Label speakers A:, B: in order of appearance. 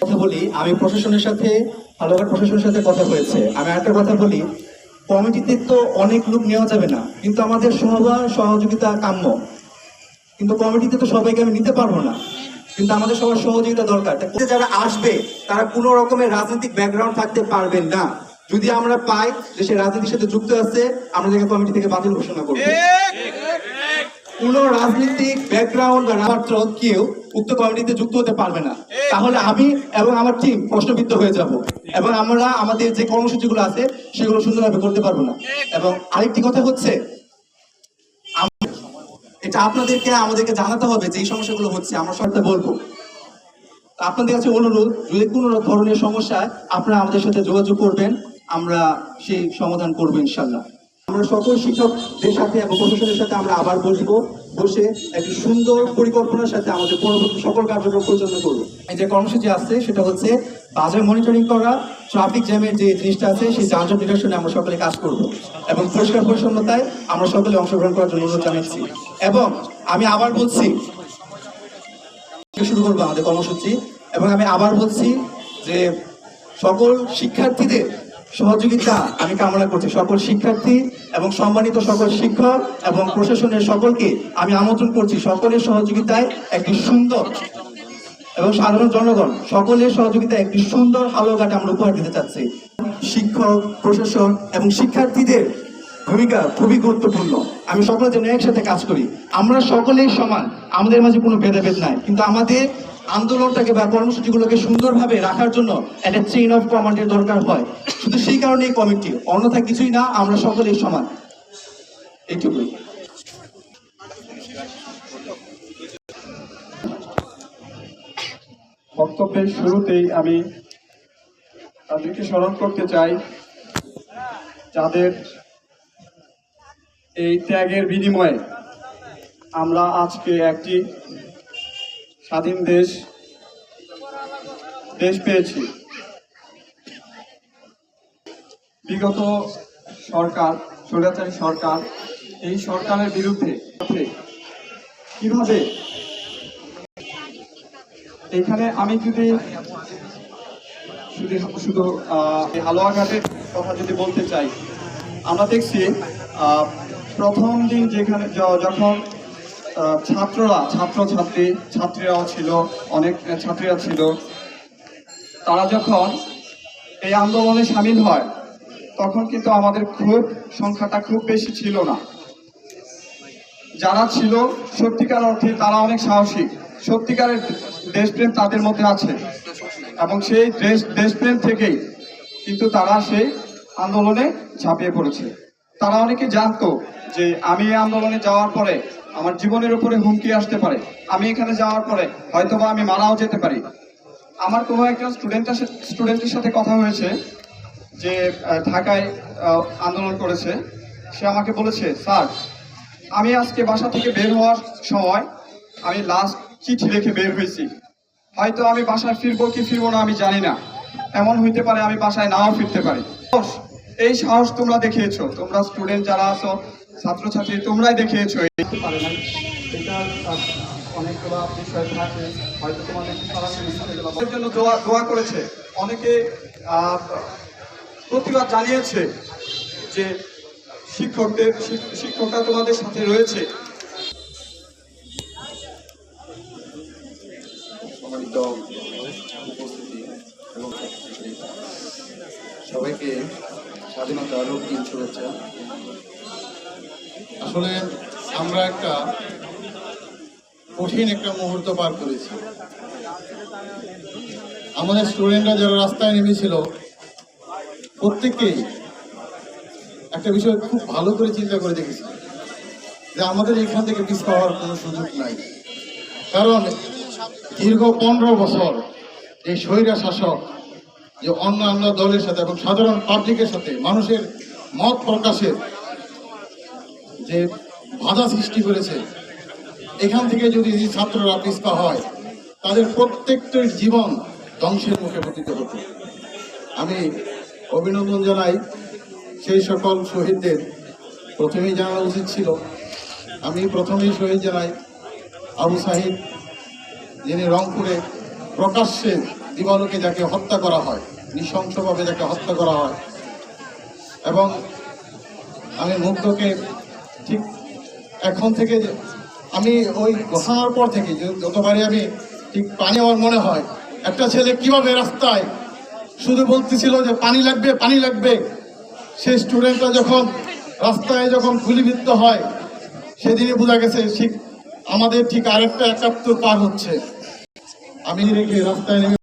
A: কথা বলি আমি প্রশাসনের সাথে হালুয়াঘাট প্রশাসনের সাথে কথা হয়েছে। আমি একটা কথা বলি কমিটিতে তো অনেক লোক নেওয়া যাবে না কিন্তু আমাদের সবার সহযোগিতা কাম্য। কিন্তু কমিটিতে তো সবাইকে আমি নিতে পারব না কিন্তু আমাদের সবার সহযোগিতা দরকার। যারা আসবে তারা কোনো রকমের রাজনৈতিক ব্যাকগ্রাউন্ড থাকতে পারবেন না। যদি আমরা পাই যে সে রাজনীতির সাথে যুক্ত আছে আমরা তাকে কমিটি থেকে বাতিল ঘোষণা করব। কোন রাজনৈতিক ব্যাকগ্রাউন্ড বা মাত্র কেউ উক্ত কমিটিতে যুক্ত হতে পারবে না। তাহলে আমি এবং আমার টিম প্রশ্নবিদ্ধ হয়ে যাব। এবং আমরা আমাদের যে কর্মসূচিগুলো আছে সেগুলো সুন্দরভাবে করতে পারব না। এবং আরেকটি কথা হচ্ছে এটা আপনাদেরকে আমাদেরকে জানাতে হবে যে এই সমস্যাগুলো হচ্ছে আমরা সবটা বলব। আপনাদের কাছে অনুরোধ যদি কোনো ধরনের সমস্যা আপনারা আমাদের সাথে যোগাযোগ করবেন আমরা সেই সমাধান করব ইনশাল্লাহ। আমরা সকল শিক্ষকদের সাথে এবং প্রশাসনের সাথে আমরা আবার বসবো। বসে একটি সুন্দর পরিকল্পনার সাথে আমাদের পরবর্তী সকল কার্যক্রম পরিচালনা করব। যে কর্মসূচি আছে, সেটা হচ্ছে বাজার মনিটরিং করা ট্রাফিক জ্যামের যে জিনিসটা আছে, সেই যানজট নিরসনে আমরা সকলে কাজ করব এবং পরিষ্কার পরিচ্ছন্নতায় আমরা সকলে অংশগ্রহণ করার জন্য অনুরোধ জানাচ্ছি। এবং আমি আবার বলছি, শুরু করব আমাদের কর্মসূচি। এবং আমি আবার বলছি যে সকল শিক্ষার্থীদের সহযোগিতা আমি কামনা করছি সকল শিক্ষার্থী এবং সম্মানিত সকল শিক্ষক এবং প্রশাসনের সকলকে আমি আমন্ত্রণ করছি সকলের সহযোগিতায় একটি সুন্দর এবং সাধারণ জনগণ, সকলের সহযোগিতায় একটি সুন্দর হালুয়াঘাট আমরা উপহার দিতে চাচ্ছি। শিক্ষক প্রশাসন এবং শিক্ষার্থীদের ভূমিকা খুবই গুরুত্বপূর্ণ। আমি সকলের জন্য একসাথে কাজ করি। আমরা সকলেই সমান। আমাদের মাঝে কোনো ভেদাভেদ নাই। কিন্তু আমাদের আন্দোলনটাকে বা কর্মসূচিগুলোকে সুন্দরভাবে রাখার জন্য একটা চেইন অফ কমান্ডের দরকার হয়। শুধু সেই কারণে এই কমিটি অন্যথা কিছুই না, আমরা সকলেই সমান। এইটুকুই।
B: বক্তব্যের শুরুতেই আমি তাদেরকে স্মরণ করতে চাই, যাদের এই ত্যাগের বিনিময়ে আমরা আজকে একটি স্বাধীন দেশ দেশ পেয়েছি। বিগত সরকার, স্বৈরাচারী সরকার, এই সরকারের বিরুদ্ধে কীভাবে এখানে আমি যদি শুধু শুধু হালুয়াঘাটের কথা যদি বলতে চাই, আমরা দেখছি প্রথম দিন যেখানে যখন ছাত্ররা, ছাত্রছাত্রী, ছাত্রীরাও ছিল, অনেক ছাত্রীরা ছিল। তারা যখন এই আন্দোলনে সামিল হয়, তখন কিন্তু আমাদের খুব সংখ্যাটা খুব বেশি ছিল না। যারা ছিল সত্যিকার অর্থে তারা অনেক সাহসী। সত্যিকারের দেশপ্রেম তাদের মধ্যে আছে। এবং সেই দেশ দেশপ্রেম থেকেই কিন্তু তারা সেই আন্দোলনে ঝাঁপিয়ে পড়েছে। তারা অনেকে জানতো যে আমি এই আন্দোলনে যাওয়ার পরে আমার জীবনের উপরে হুমকি আসতে পারে। আমি এখানে যাওয়ার পরে হয়তোবা আমি মারাও যেতে পারি। আমার কোনো একজন স্টুডেন্টের স্টুডেন্টের সাথে কথা হয়েছে যে ঢাকায় আন্দোলন করেছে। সে আমাকে বলেছে, স্যার, আমি আজকে বাসা থেকে বের হওয়ার সময় আমি লাস্ট চিঠি লিখে বের হয়েছি। হয়তো আমি বাসায় ফিরবো কি ফিরবো না আমি জানি না। এমন হইতে পারে আমি বাসায় নাও ফিরতে পারি। এই সাহস তোমরা দেখিয়েছো। তোমরা স্টুডেন্ট যারা আছো, ছাত্রছাত্রী, তোমরাই দেখিয়েছো পারে নাই। এটা অনেকগুলো বিষয় থাকে। হয়তো তোমাদের সরাসরি জন্য দোয়া দোয়া করেছে। অনেকে প্রতিবাদ জানিয়েছে যে শিক্ষকদের শিক্ষকরা তোমাদের সাথে রয়েছে।
C: সবাইকে স্বাধীনতা রক্তিম শুভেচ্ছা আসলে আমরা একটা কঠিন একটা মুহূর্ত পার করেছি। আমাদের স্টুডেন্টরা যারা রাস্তায় নেমেছিল, প্রত্যেককেই একটা বিষয় খুব ভালো করে চিন্তা করে দেখেছি, যে আমাদের এখান থেকে পিস পাওয়ার কোনো সুযোগ নাই। কারণ দীর্ঘ পনেরো বছর এই স্বৈরা শাসক যে অন্য অন্য দলের সাথে এবং সাধারণ পাবলিকের সাথে মানুষের মত প্রকাশের যে বাধা সৃষ্টি করেছে, এখান থেকে যদি ছাত্ররা পিছপা হয়, তাদের প্রত্যেকটির জীবন ধ্বংসের মুখে পতিত হতো। আমি অভিনন্দন জানাই সেই সকল শহীদদের। প্রথমেই জানা উচিত ছিল, আমি প্রথমেই শহীদ জানাই আবু সাহিদ যিনি রংপুরে প্রকাশ্যে দিবালোকে যাকে হত্যা করা হয়, নৃশংসভাবে যাকে হত্যা করা হয়। এবং আমি মুগ্ধকে ঠিক এখন থেকে আমি ওই ঘোষণার পর থেকে যতবারই আমি ঠিক পানি আমার মনে হয়, একটা ছেলে কীভাবে রাস্তায় শুধু বলতেছিল যে পানি লাগবে পানি লাগবে। সেই স্টুডেন্টরা যখন রাস্তায় যখন গুলিবিদ্ধ হয়, সেদিনই বোঝা গেছে ঠিক আমাদের ঠিক আরেকটা একাত্তর পার হচ্ছে। আমি রেখে রাস্তায়